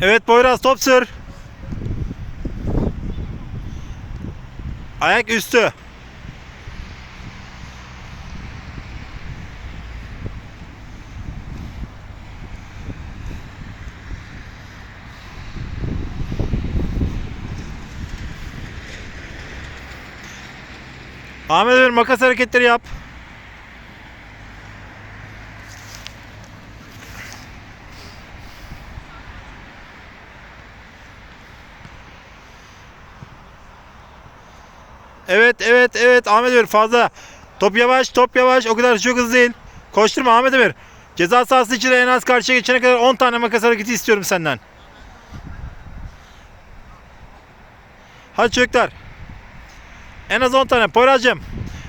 Evet Poyraz top sür. Ayak üstü. Ahmet Emir makas hareketleri yap. Evet evet evet Ahmet Emir fazla. Top yavaş top yavaş o kadar çok hızlı değil. Koşturma Ahmet Emir. Ceza sahası içinde en az karşıya geçene kadar 10 tane makas hareketi istiyorum senden. Hadi çocuklar. En az 10 tane. Poyraz'cığım.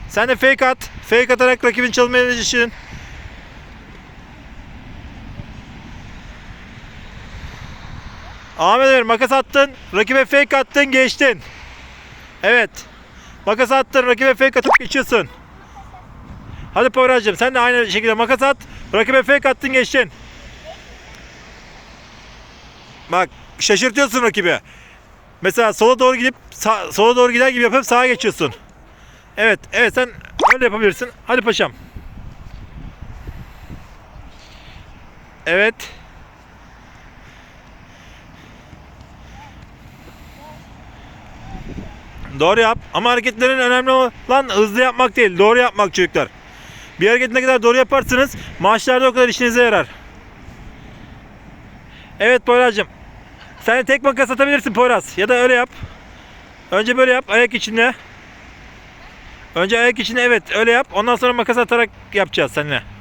Sen de fake at. Fake atarak rakibin çalmaya düşün. Ahmet Emir makas attın. Rakibe fake attın geçtin. Evet. Makas attın. Rakibe fake atıp geçiyorsun. Hadi Poyraz'cığım sen de aynı şekilde makas at. Rakibe fake attın geçtin. Bak şaşırtıyorsun rakibi. Mesela sola doğru gidip sağ- sola doğru gider gibi yapıp sağa geçiyorsun. Evet, evet sen öyle yapabilirsin. Hadi paşam. Evet. Doğru yap. Ama hareketlerin önemli olan hızlı yapmak değil. Doğru yapmak çocuklar. Bir hareket ne kadar doğru yaparsınız maçlarda o kadar işinize yarar. Evet Poyraz'cığım. Sen de tek makas atabilirsin Poyraz. Ya da öyle yap. Önce böyle yap ayak içinde. Önce ayak içinde evet öyle yap. Ondan sonra makas atarak yapacağız seninle.